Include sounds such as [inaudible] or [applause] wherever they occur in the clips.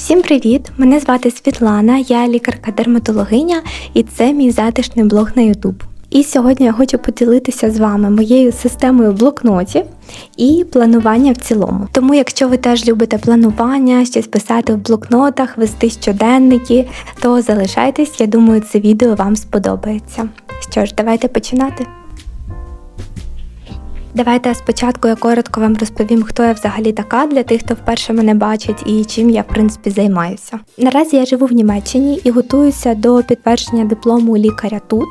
Всім привіт! Мене звати Світлана, я лікарка-дерматологиня і це мій затишний блог на YouTube. І сьогодні я хочу поділитися з вами моєю системою блокнотів і планування в цілому. Тому, якщо ви теж любите планування, щось писати в блокнотах, вести щоденники, то залишайтесь, я думаю, це відео вам сподобається. Що ж, давайте починати. Давайте спочатку я коротко вам розповім, хто я взагалі така для тих, хто вперше мене бачить і чим я в принципі займаюся. Наразі я живу в Німеччині і готуюся до підтвердження диплому лікаря тут.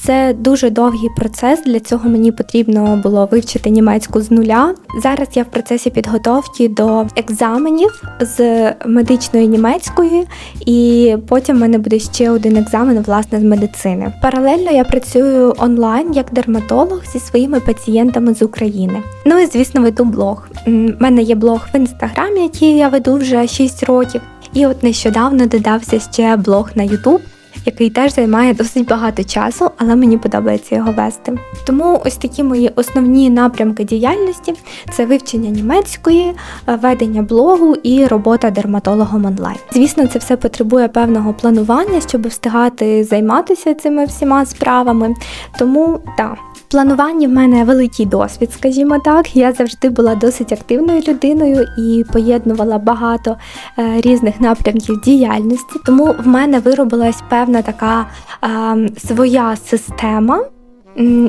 Це дуже довгий процес. Для цього мені потрібно було вивчити німецьку з нуля. Зараз я в процесі підготовки до екзаменів з медичної німецької, і потім в мене буде ще один екзамен власне з медицини. Паралельно я працюю онлайн як дерматолог зі своїми пацієнтами з України. Ну і звісно, веду блог. У мене є блог в інстаграмі, який я веду вже 6 років. І от нещодавно додався ще блог на YouTube, який теж займає досить багато часу, але мені подобається його вести. Тому ось такі мої основні напрямки діяльності це вивчення німецької, е, ведення блогу і робота дерматологом онлайн. Звісно, це все потребує певного планування, щоб встигати займатися цими всіма справами. Тому так. Плануванні в мене великий досвід, скажімо так. Я завжди була досить активною людиною і поєднувала багато е, різних напрямків діяльності. Тому в мене виробилась певна така е, своя система.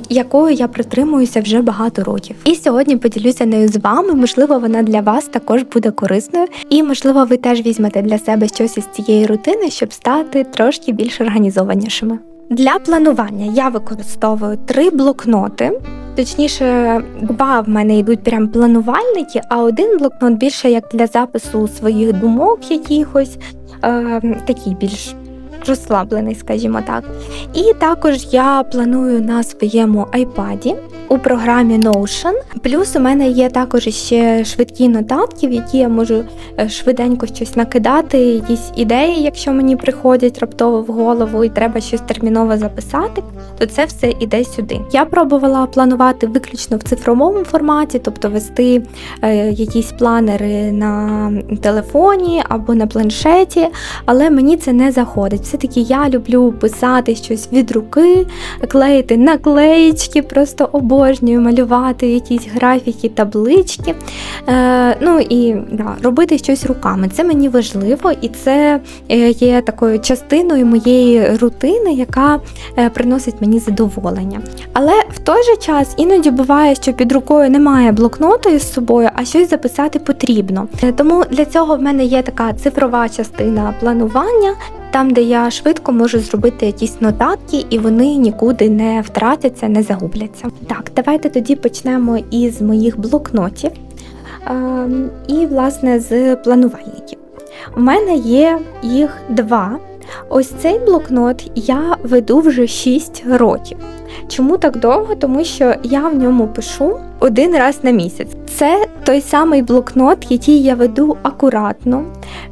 Якою я притримуюся вже багато років, і сьогодні поділюся нею з вами. Можливо, вона для вас також буде корисною, і можливо, ви теж візьмете для себе щось із цієї рутини, щоб стати трошки більш організованішими. Для планування я використовую три блокноти. Точніше, два в мене йдуть прям планувальники, а один блокнот більше як для запису своїх думок якихось, е, такий більш розслаблений, скажімо так. І також я планую на своєму iPad у програмі Notion. Плюс у мене є також ще швидкі нотатки, в які я можу е, швиденько щось накидати, якісь ідеї, якщо мені приходять раптово в голову і треба щось терміново записати, то це все іде сюди. Я пробувала планувати виключно в цифровому форматі, тобто вести е, якісь планери на телефоні або на планшеті, але мені це не заходить. Все-таки я люблю писати щось від руки, клеїти наклеїчки, просто обожнюю малювати якісь графіки, таблички. Е, ну і да, робити щось руками. Це мені важливо, і це е, є такою частиною моєї рутини, яка е, приносить мені задоволення. Але в той же час іноді буває, що під рукою немає блокноту із собою, а щось записати потрібно. Е, Тому для цього в мене є така цифрова частина планування. Там, де я швидко можу зробити якісь нотатки, і вони нікуди не втратяться, не загубляться. Так, давайте тоді почнемо із моїх блокнотів ем, і, власне, з планувальників. У мене є їх два. Ось цей блокнот я веду вже 6 років. Чому так довго? Тому що я в ньому пишу один раз на місяць. Це той самий блокнот, який я веду акуратно,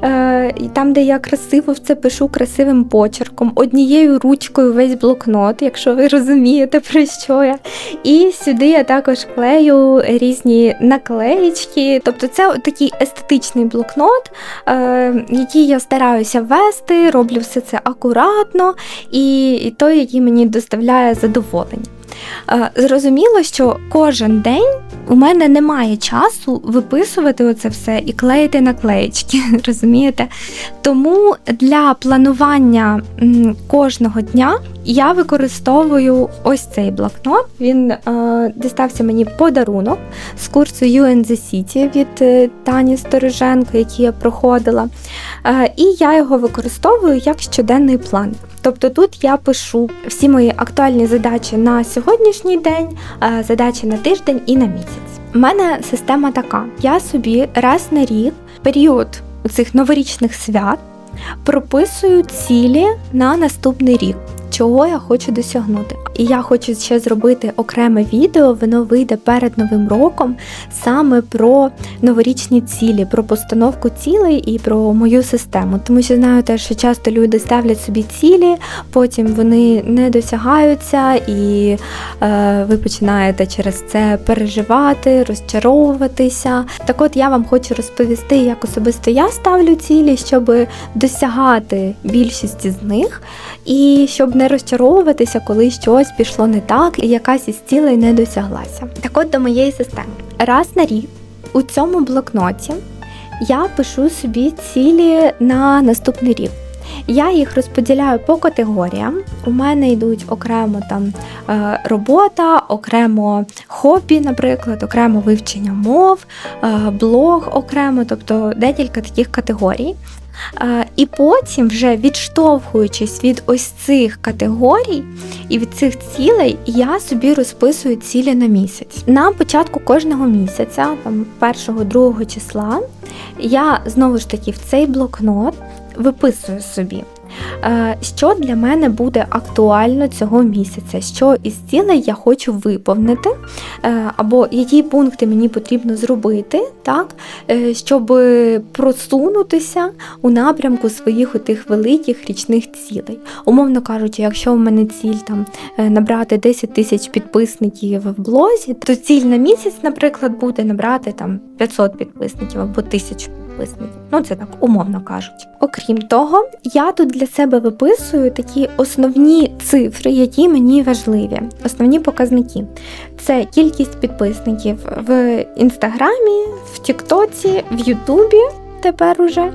е, там, де я красиво все пишу красивим почерком, однією ручкою весь блокнот, якщо ви розумієте, про що я. І сюди я також клею різні наклеїчки. Тобто це такий естетичний блокнот, е, який я стараюся вести, роблю все це акуратно, і, той, який мені доставляє задоволення. Е, Зрозуміло, що кожен день у мене немає часу виписувати оце все і клеїти наклеїчки, [laughs] розумієте? Тому для планування кожного дня я використовую ось цей блокнот. Він е, дістався мені подарунок з курсу and the City від е, Тані Стороженко, який я проходила. Е, і я його використовую як щоденний план. Тобто тут я пишу всі мої актуальні задачі на сьогоднішній день, е, задачі на тиждень і на місяць. У мене система така: я собі раз на рік, період цих новорічних свят, прописую цілі на наступний рік. Чого я хочу досягнути. І я хочу ще зробити окреме відео, воно вийде перед новим роком саме про новорічні цілі, про постановку цілей і про мою систему. Тому що знаю те, що часто люди ставлять собі цілі, потім вони не досягаються, і е, ви починаєте через це переживати, розчаровуватися. Так от я вам хочу розповісти, як особисто я ставлю цілі, щоб досягати більшості з них, і щоб не розчаровуватися, коли щось пішло не так, і якась із цілей не досяглася. Так от до моєї системи. Раз на рік у цьому блокноті я пишу собі цілі на наступний рік. Я їх розподіляю по категоріям. У мене йдуть окремо там е, робота, окремо хобі, наприклад, окремо вивчення мов, е, блог окремо, тобто декілька таких категорій. І потім, вже відштовхуючись від ось цих категорій і від цих цілей, я собі розписую цілі на місяць. На початку кожного місяця, там першого, другого числа, я знову ж таки в цей блокнот виписую собі. Е, Що для мене буде актуально цього місяця, що із цілей я хочу виповнити, е, або які пункти мені потрібно зробити, так, е, щоб просунутися у напрямку своїх отих великих річних цілей. Умовно кажучи, якщо в мене ціль там набрати 10 тисяч підписників в блозі, то ціль на місяць, наприклад, буде набрати там 500 підписників або 1000 підписників. Ну це так умовно кажуть. Окрім того, я тут для себе виписую такі основні цифри, які мені важливі, основні показники. Це кількість підписників в інстаграмі, в Тіктоці, в Ютубі. Тепер уже.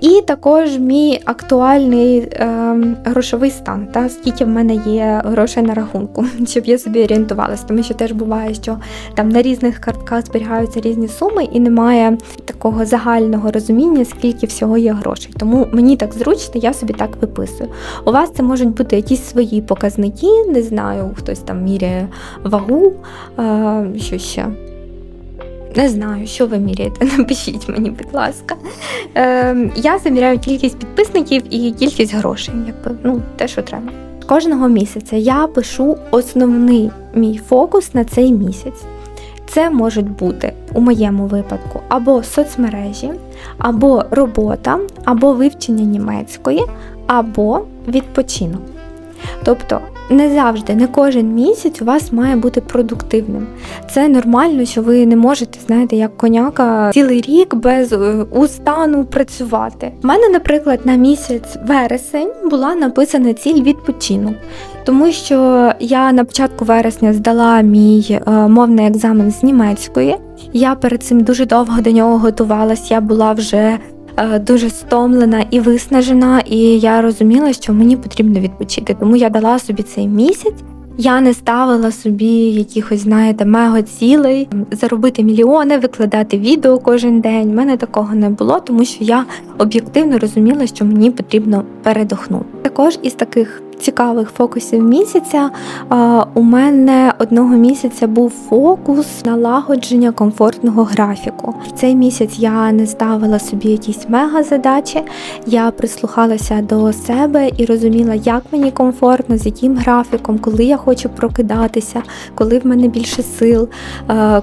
І також мій актуальний е, грошовий стан, та скільки в мене є грошей на рахунку, [laughs] щоб я собі орієнтувалася. Тому що теж буває, що там на різних картках зберігаються різні суми, і немає такого загального розуміння, скільки всього є грошей. Тому мені так зручно, я собі так виписую. У вас це можуть бути якісь свої показники, не знаю, хтось там міряє вагу, е, що ще. Не знаю, що ви міряєте, [laughs] напишіть мені, будь ласка. Е, я заміряю кількість підписників і кількість грошей, якби ну, те, що треба. Кожного місяця я пишу основний мій фокус на цей місяць. Це можуть бути у моєму випадку або соцмережі, або робота, або вивчення німецької, або відпочинок. Тобто не завжди, не кожен місяць у вас має бути продуктивним. Це нормально, що ви не можете, знаєте, як коняка цілий рік без е, устану працювати. У мене, наприклад, на місяць вересень була написана ціль відпочинок. Тому що я на початку вересня здала мій е, мовний екзамен з німецької. Я перед цим дуже довго до нього готувалась. Я була вже дуже стомлена і виснажена, і я розуміла, що мені потрібно відпочити. Тому я дала собі цей місяць. Я не ставила собі якихось, знаєте, мега цілей, заробити мільйони, викладати відео кожен день. У мене такого не було, тому що я об'єктивно розуміла, що мені потрібно передохнути. Також із таких цікавих фокусів місяця у мене одного місяця був фокус налагодження комфортного графіку. Цей місяць я не ставила собі якісь мега задачі. Я прислухалася до себе і розуміла, як мені комфортно, з яким графіком, коли я хочу прокидатися, коли в мене більше сил,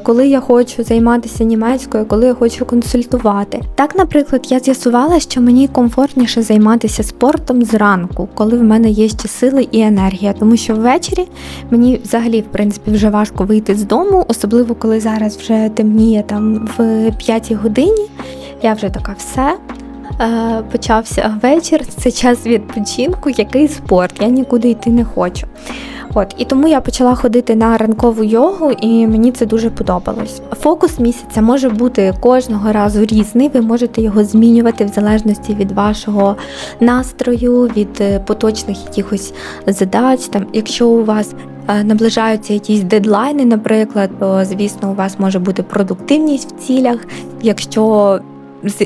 коли я хочу займатися німецькою, коли я хочу консультувати. Так, наприклад, я з'ясувала, що мені комфортніше займатися спортом зранку, коли в мене є ще сили і енергія, тому що ввечері мені взагалі, в принципі, вже важко вийти з дому, особливо коли зараз вже темніє там в п'ятій годині. Я вже така все. Е, Почався вечір, це час відпочинку, який спорт, я нікуди йти не хочу. От і тому я почала ходити на ранкову йогу, і мені це дуже подобалось. Фокус місяця може бути кожного разу різний. Ви можете його змінювати в залежності від вашого настрою, від е, поточних якихось задач. Там, якщо у вас е, наближаються якісь дедлайни, наприклад, то звісно, у вас може бути продуктивність в цілях. Якщо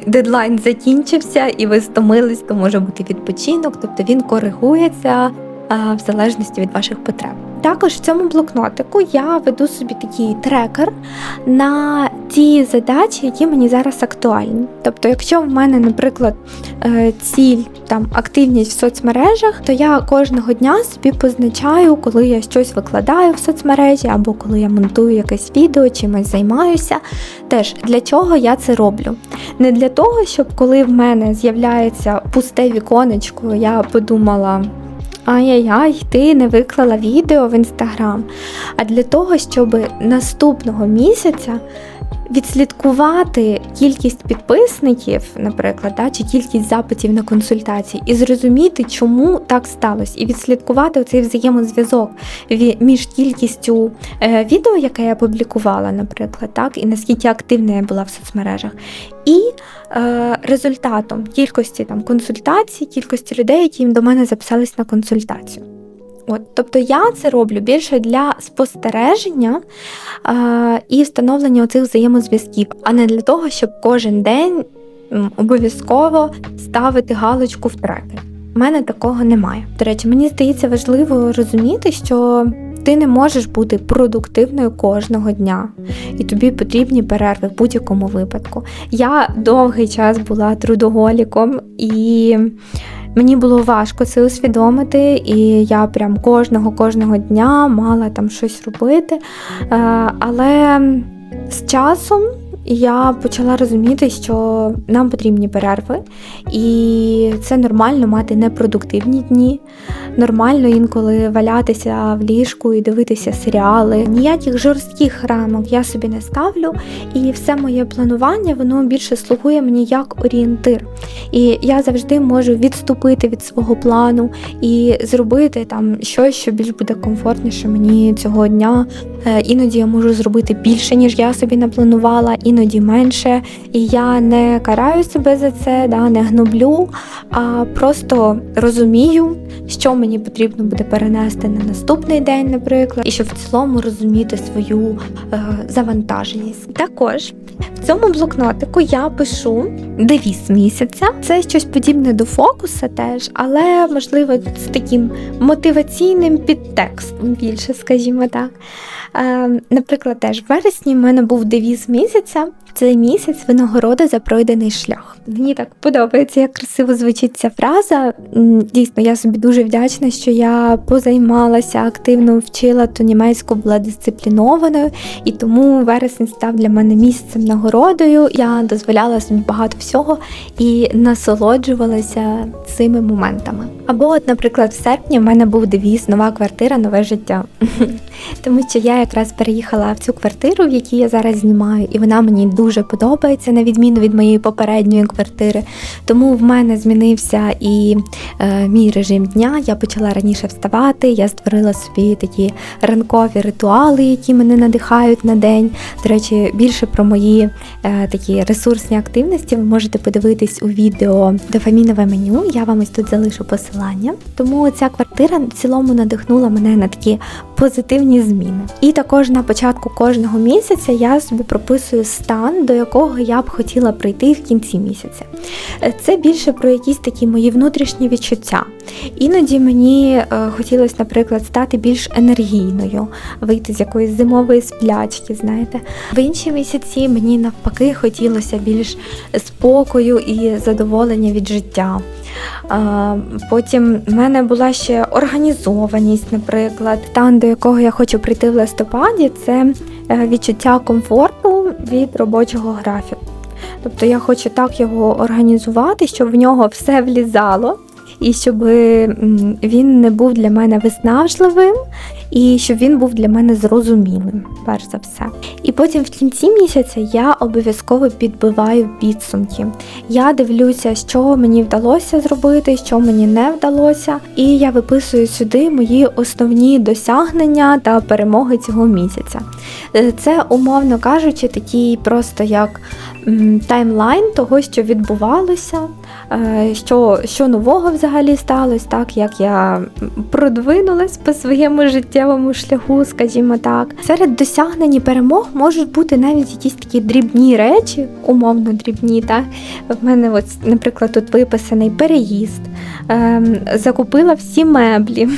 дедлайн закінчився і ви стомились, то може бути відпочинок, тобто він коригується в залежності від ваших потреб. Також в цьому блокнотику я веду собі такий трекер на ті задачі, які мені зараз актуальні. Тобто, якщо в мене, наприклад, е, ціль там активність в соцмережах, то я кожного дня собі позначаю, коли я щось викладаю в соцмережі, або коли я монтую якесь відео, чимось займаюся. Теж для чого я це роблю? Не для того, щоб коли в мене з'являється пусте віконечко, я подумала. Ай-яй-яй, ти не виклала відео в інстаграм. А для того, щоб наступного місяця відслідкувати кількість підписників, наприклад, да, чи кількість запитів на консультації, і зрозуміти, чому так сталося, і відслідкувати цей взаємозв'язок між кількістю е, відео, яке я публікувала, наприклад, так, і наскільки активна я була в соцмережах, і е, результатом кількості там консультацій, кількості людей, які до мене записались на консультацію. От, Тобто я це роблю більше для спостереження а, і встановлення оцих взаємозв'язків, а не для того, щоб кожен день обов'язково ставити галочку в трекер. У мене такого немає. До речі, мені здається важливо розуміти, що ти не можеш бути продуктивною кожного дня, і тобі потрібні перерви в будь-якому випадку. Я довгий час була трудоголіком і. Мені було важко це усвідомити, і я прям кожного кожного дня мала там щось робити. Е, але з часом я почала розуміти, що нам потрібні перерви, і це нормально мати непродуктивні дні. Нормально інколи валятися в ліжку і дивитися серіали. Ніяких жорстких рамок я собі не ставлю, і все моє планування воно більше слугує мені як орієнтир. І я завжди можу відступити від свого плану і зробити там щось, що більш буде комфортніше мені цього дня. Е, іноді я можу зробити більше, ніж я собі напланувала, іноді менше. І я не караю себе за це, да, не гноблю, а просто розумію, що мені потрібно буде перенести на наступний день, наприклад, і щоб в цілому розуміти свою е, завантаженість. Також в цьому блокнотику я пишу девіз місяця. Це щось подібне до фокуса теж, але можливо з таким мотиваційним підтекстом більше, скажімо так. Е, Наприклад, теж в вересні в мене був девіз місяця. Цей місяць винагорода за пройдений шлях. Мені так подобається, як красиво звучить ця фраза. Дійсно, я собі дуже вдячна, що я позаймалася активно вчила ту німецьку, була дисциплінованою, і тому вересень став для мене місяцем нагородою. Я дозволяла собі багато всього і насолоджувалася цими моментами. Або, от, наприклад, в серпні в мене був девіз Нова квартира, нове життя. [laughs] Тому що я якраз переїхала в цю квартиру, в якій я зараз знімаю, і вона мені дуже подобається, на відміну від моєї попередньої квартири. Тому в мене змінився і е, мій режим дня. Я почала раніше вставати, я створила собі такі ранкові ритуали, які мене надихають на день. До речі, більше про мої е, такі ресурсні активності ви можете подивитись у відео дофамінове меню. Я вам ось тут залишу посилання. Тому ця квартира в цілому надихнула мене на такі позитивні зміни. І також на початку кожного місяця я собі прописую стан, до якого я б хотіла прийти в кінці місяця. Е, це більше про якісь такі мої внутрішні відчуття. Іноді мені е, хотілося, наприклад, стати більш енергійною, вийти з якоїсь зимової сплячки, знаєте. В інші місяці мені навпаки хотілося більш спокою і задоволення від життя. Потім в мене була ще організованість, наприклад, стан, до якого я хочу прийти в листопаді, це е, відчуття комфорту від робочого графіку. Тобто я хочу так його організувати, щоб в нього все влізало, і щоб він не був для мене виснажливим, і щоб він був для мене зрозумілим, перш за все. І потім в кінці місяця я обов'язково підбиваю підсумки. Я дивлюся, що мені вдалося зробити, що мені не вдалося, і я виписую сюди мої основні досягнення та перемоги цього місяця. Е, це, умовно кажучи, такий просто як таймлайн того, що відбувалося, е, що, що нового взагалі сталося, так як я продвинулась по своєму життєвому шляху, скажімо так. Серед досягнень і перемог можуть бути навіть якісь такі дрібні речі, умовно дрібні. Так? В мене, от, наприклад, тут виписаний переїзд, ем, закупила всі меблі.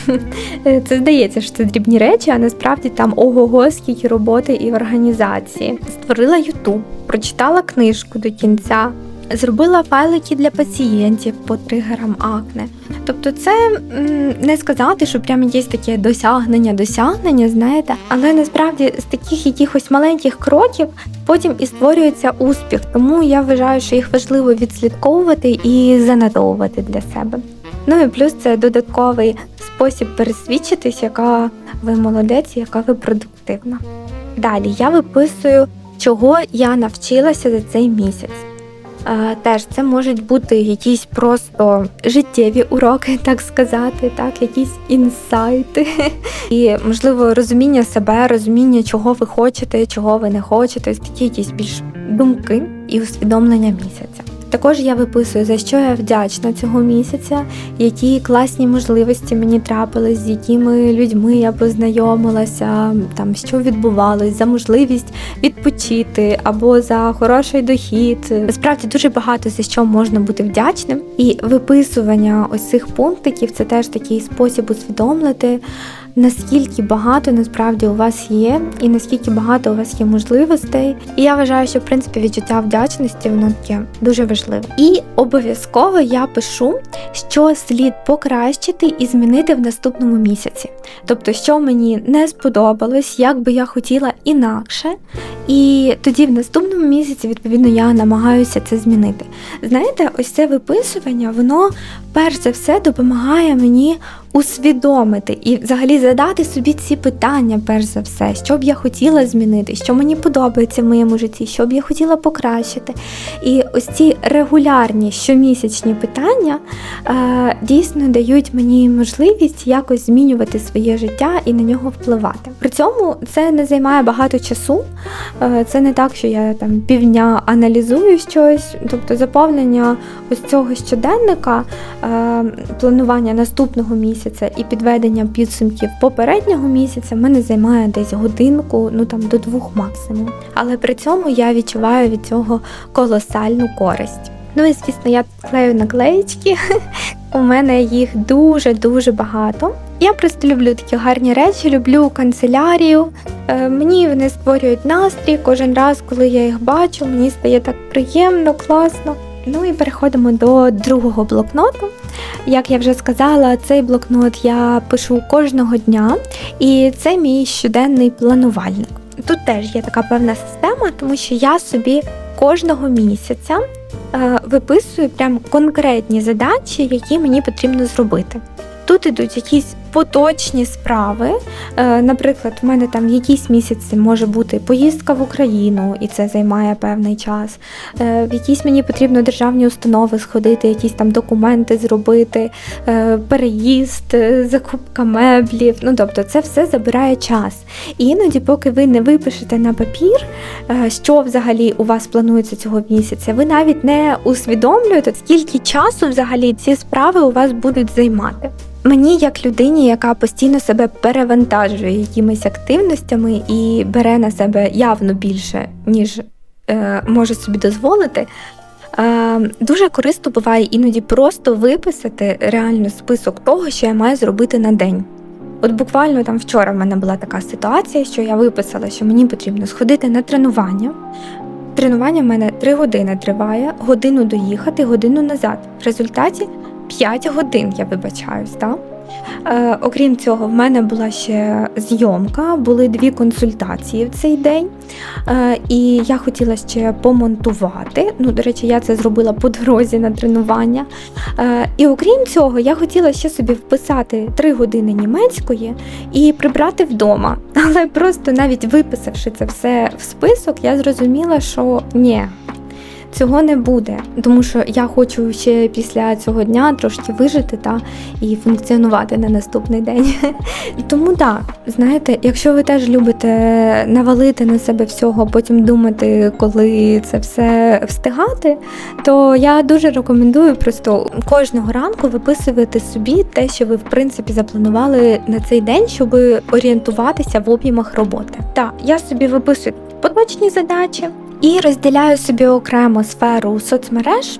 [laughs] Це здається, що це дрібні речі, а насправді там ого-го, скільки роботи і організації. Створила Ютуб, прочитала книжку до кінця. Зробила файлики для пацієнтів по тригерам акне. Тобто, це не сказати, що прям є таке досягнення, досягнення, знаєте, але насправді з таких якихось маленьких кроків потім і створюється успіх. Тому я вважаю, що їх важливо відслідковувати і занотовувати для себе. Ну і плюс це додатковий спосіб пересвідчитись, яка ви молодець, яка ви продуктивна. Далі я виписую, чого я навчилася за цей місяць. Е, Теж це можуть бути якісь просто життєві уроки, [laughs] так сказати, так, якісь інсайти. І, можливо, розуміння себе, розуміння, чого ви хочете, чого ви не хочете, такі якісь більш думки і усвідомлення місяця. Також я виписую, за що я вдячна цього місяця, які класні можливості мені трапились, з якими людьми я познайомилася, там що відбувалось, за можливість відпочити або за хороший дохід. Насправді дуже багато за що можна бути вдячним. І виписування ось цих пунктиків це теж такий спосіб усвідомити. Наскільки багато насправді у вас є, і наскільки багато у вас є можливостей. І я вважаю, що в принципі відчуття вдячності воно таке дуже важливе. І обов'язково я пишу, що слід покращити і змінити в наступному місяці. Тобто, що мені не сподобалось, як би я хотіла інакше. І тоді в наступному місяці, відповідно, я намагаюся це змінити. Знаєте, ось це виписування, воно перш за все допомагає мені усвідомити і взагалі задати собі ці питання, перш за все, що б я хотіла змінити, що мені подобається в моєму житті, що б я хотіла покращити. І ось ці регулярні щомісячні питання е, дійсно дають мені можливість якось змінювати своє життя і на нього впливати. При цьому це не займає багато часу. Е, Це не так, що я там півдня аналізую щось, тобто заповнення ось цього щоденника, е, планування наступного місяця і підведення підсумків попереднього місяця мене займає десь годинку, ну там до двох максимум. Але при цьому я відчуваю від цього колосальну користь. Ну і звісно, я клею наклеїчки. [laughs] У мене їх дуже-дуже багато. Я просто люблю такі гарні речі, люблю канцелярію. Е, мені вони створюють настрій кожен раз, коли я їх бачу, мені стає так приємно, класно. Ну і переходимо до другого блокноту. Як я вже сказала, цей блокнот я пишу кожного дня, і це мій щоденний планувальник. Тут теж є така певна система, тому що я собі кожного місяця е, виписую прям конкретні задачі, які мені потрібно зробити. Тут ідуть якісь поточні справи. Е, Наприклад, в мене там якісь місяці може бути поїздка в Україну, і це займає певний час. Е, В якісь мені потрібно державні установи сходити, якісь там документи зробити, е, переїзд, закупка меблів. Ну тобто, це все забирає час. І іноді, поки ви не випишете на папір, що взагалі у вас планується цього місяця, ви навіть не усвідомлюєте, скільки часу взагалі ці справи у вас будуть займати. Мені, як людині, яка постійно себе перевантажує якимись активностями і бере на себе явно більше, ніж е, може собі дозволити. Е, дуже корисно буває іноді просто виписати реально список того, що я маю зробити на день. От буквально там вчора в мене була така ситуація, що я виписала, що мені потрібно сходити на тренування. Тренування в мене 3 години триває, годину доїхати, годину назад. В результаті 5 годин я вибачаюсь, так? Е, окрім цього, в мене була ще зйомка, були дві консультації в цей день. Е, і я хотіла ще помонтувати. Ну, до речі, я це зробила по дорозі на тренування. Е, і окрім цього, я хотіла ще собі вписати 3 години німецької і прибрати вдома. [laughs] Але просто навіть виписавши це все в список, я зрозуміла, що ні. Цього не буде, тому що я хочу ще після цього дня трошки вижити та і функціонувати на наступний день. [laughs] Тому так, знаєте, якщо ви теж любите навалити на себе всього, потім думати, коли це все встигати, то я дуже рекомендую просто кожного ранку виписувати собі те, що ви в принципі запланували на цей день, щоб орієнтуватися в об'ємах роботи. Так, я собі виписую поточні задачі і розділяю собі окремо сферу соцмереж.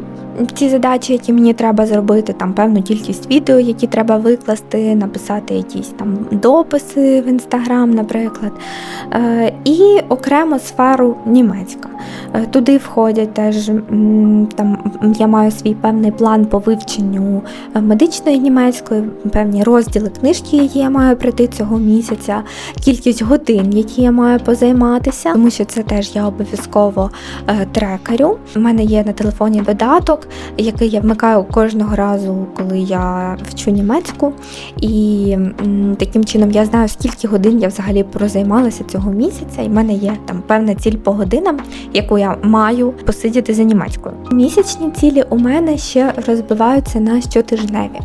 Ті задачі, які мені треба зробити, там певну кількість відео, які треба викласти, написати якісь там дописи в інстаграм, наприклад, Е, і окремо сферу німецька. Е, Туди входять теж там я маю свій певний план по вивченню е, медичної німецької, певні розділи книжки, які я маю пройти цього місяця, кількість годин, які я маю позайматися, тому що це теж я обов'язково трекерю. У мене є на телефоні додаток, який я вмикаю кожного разу, коли я вчу німецьку. І таким чином я знаю, скільки годин я взагалі прозаймалася цього місяця, і в мене є там певна ціль по годинам, яку я маю посидіти за німецькою. Місячні цілі у мене ще розбиваються на щотижневі.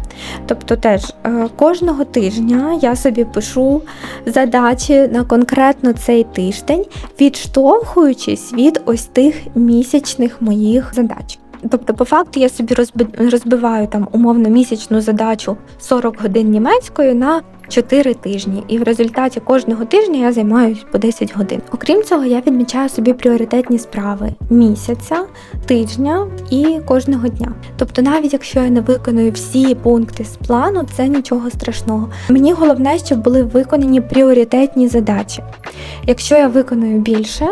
Тобто, теж е, кожного тижня я собі пишу задачі на конкретно цей тиждень, відштовхуючись від ось тих місячних моїх задач. Тобто, по факту, я собі розби- розбиваю там умовно місячну задачу 40 годин німецькою на 4 тижні, і в результаті кожного тижня я займаюся по 10 годин. Окрім цього, я відмічаю собі пріоритетні справи місяця, тижня і кожного дня. Тобто, навіть якщо я не виконую всі пункти з плану, це нічого страшного. Мені головне, щоб були виконані пріоритетні задачі. Якщо я виконую більше,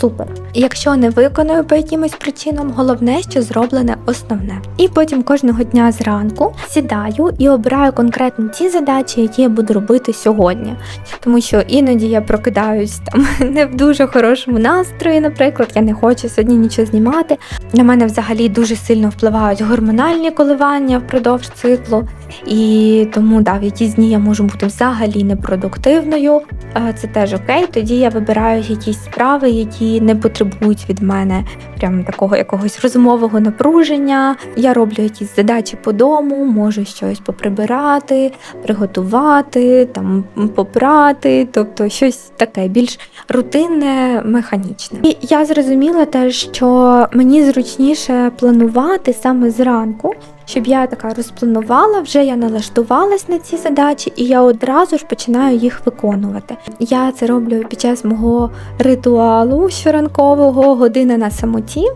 супер. Якщо не виконую по якимось причинам, головне, що зроблене основне. І потім кожного дня зранку сідаю і обираю конкретно ті задачі, які я буду робити сьогодні. Тому що іноді я прокидаюсь там [laughs] не в дуже хорошому настрої, наприклад, я не хочу сьогодні нічого знімати. На мене взагалі дуже сильно впливають гормональні коливання впродовж циклу. І тому да, в якісь дні я можу бути взагалі непродуктивною. Е, Це теж окей. Тоді я вибираю якісь справи, які не потребують від мене прям такого якогось розумового напруження. Я роблю якісь задачі по дому, можу щось поприбирати, приготувати, там попрати, тобто щось таке більш рутинне, механічне. І я зрозуміла теж, що мені зручніше планувати саме зранку. Щоб я така розпланувала, вже я налаштувалась на ці задачі, і я одразу ж починаю їх виконувати. Я це роблю під час мого ритуалу щоранкового година на самоті.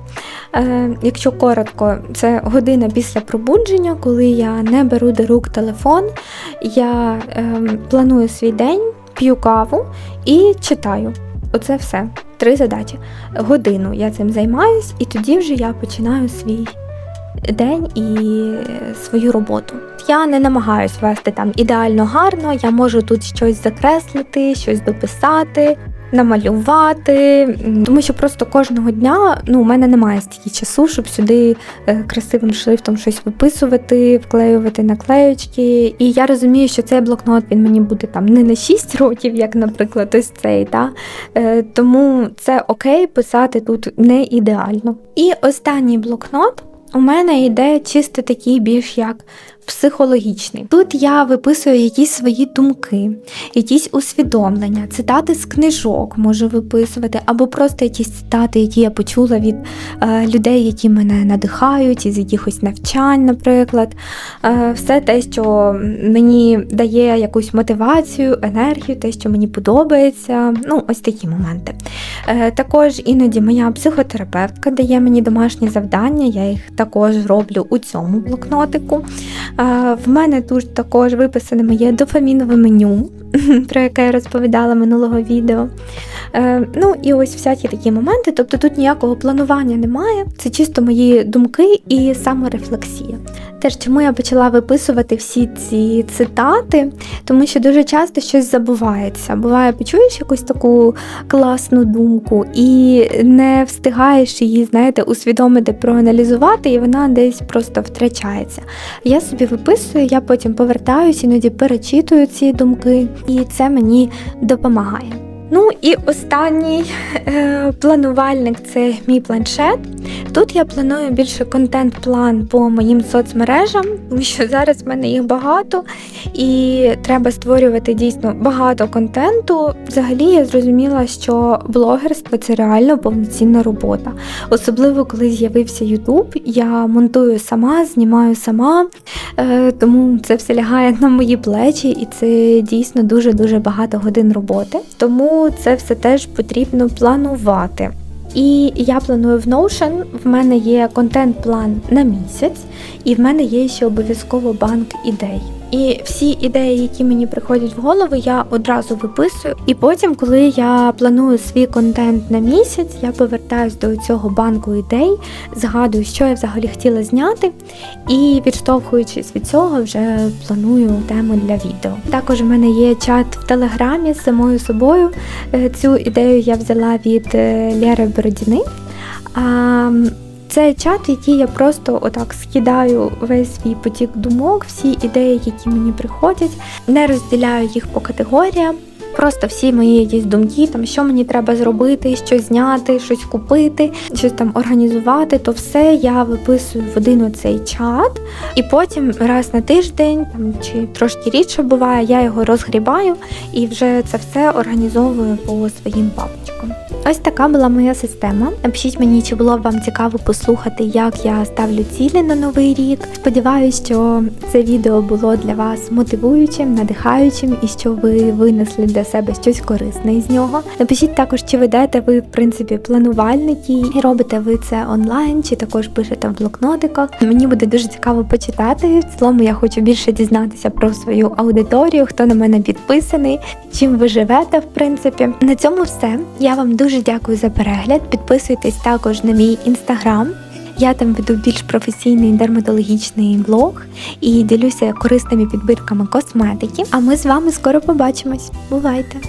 Е, якщо коротко, це година після пробудження, коли я не беру до рук телефон, я е, планую свій день, п'ю каву і читаю. Оце все. Три задачі. Годину я цим займаюсь, і тоді вже я починаю свій день і свою роботу. Я не намагаюсь вести там ідеально гарно, я можу тут щось закреслити, щось дописати, намалювати, тому що просто кожного дня ну, у мене немає стільки часу, щоб сюди е, красивим шрифтом щось виписувати, вклеювати наклеючки. І я розумію, що цей блокнот він мені буде там не на 6 років, як, наприклад, ось цей. Та? Е, тому це окей писати тут не ідеально. І останній блокнот. У мене йде чисто такий більш як психологічний. Тут я виписую якісь свої думки, якісь усвідомлення, цитати з книжок можу виписувати, або просто якісь цитати, які я почула від е, людей, які мене надихають, із якихось навчань, наприклад. Е, все те, що мені дає якусь мотивацію, енергію, те, що мені подобається. Ну, ось такі моменти. Е, також іноді моя психотерапевтка дає мені домашні завдання, я їх також роблю у цьому блокнотику. В мене тут також виписане моє дофамінове меню, [laughs] про яке я розповідала минулого відео. Е, Ну і ось всякі такі моменти. Тобто тут ніякого планування немає, це чисто мої думки і саморефлексія. Теж чому я почала виписувати всі ці цитати, тому що дуже часто щось забувається. Буває, почуєш якусь таку класну думку і не встигаєш її, знаєте, усвідомити, проаналізувати, і вона десь просто втрачається. Я собі виписую, я потім повертаюся, іноді перечитую ці думки, і це мені допомагає. Ну і останній е, планувальник це мій планшет. Тут я планую більше контент-план по моїм соцмережам, тому що зараз в мене їх багато, і треба створювати дійсно багато контенту. Взагалі я зрозуміла, що блогерство це реально повноцінна робота. Особливо коли з'явився Ютуб, я монтую сама, знімаю сама, е, тому це все лягає на мої плечі, і це дійсно дуже дуже багато годин роботи. Тому це все теж потрібно планувати. І я планую в Notion, в мене є контент-план на місяць, і в мене є ще обов'язково банк ідей. І всі ідеї, які мені приходять в голову, я одразу виписую. І потім, коли я планую свій контент на місяць, я повертаюсь до цього банку ідей, згадую, що я взагалі хотіла зняти, і відштовхуючись від цього, вже планую тему для відео. Також в мене є чат в телеграмі з самою собою. Е, Цю ідею я взяла від е, Лєри Бородіни. Це чат, який я просто отак скидаю весь свій потік думок, всі ідеї, які мені приходять, не розділяю їх по категоріям. Просто всі мої якісь думки, там що мені треба зробити, що зняти, щось купити, щось там організувати, то все я виписую в один оцей чат, і потім раз на тиждень, там чи трошки рідше буває, я його розгрібаю і вже це все організовую по своїм папочкам. Ось така була моя система. Напишіть мені, чи було б вам цікаво послухати, як я ставлю цілі на новий рік. Сподіваюсь, що це відео було для вас мотивуючим, надихаючим і що ви винесли для себе щось корисне із нього. Напишіть також, чи ведете ви в принципі планувальники, і робите ви це онлайн, чи також пишете в блокнотиках. Мені буде дуже цікаво почитати. В цілому я хочу більше дізнатися про свою аудиторію, хто на мене підписаний, чим ви живете, в принципі. На цьому все. Я вам дуже дякую за перегляд. Підписуйтесь також на мій інстаграм. Я там веду більш професійний дерматологічний блог і ділюся корисними підбитками косметики. А ми з вами скоро побачимось. Бувайте!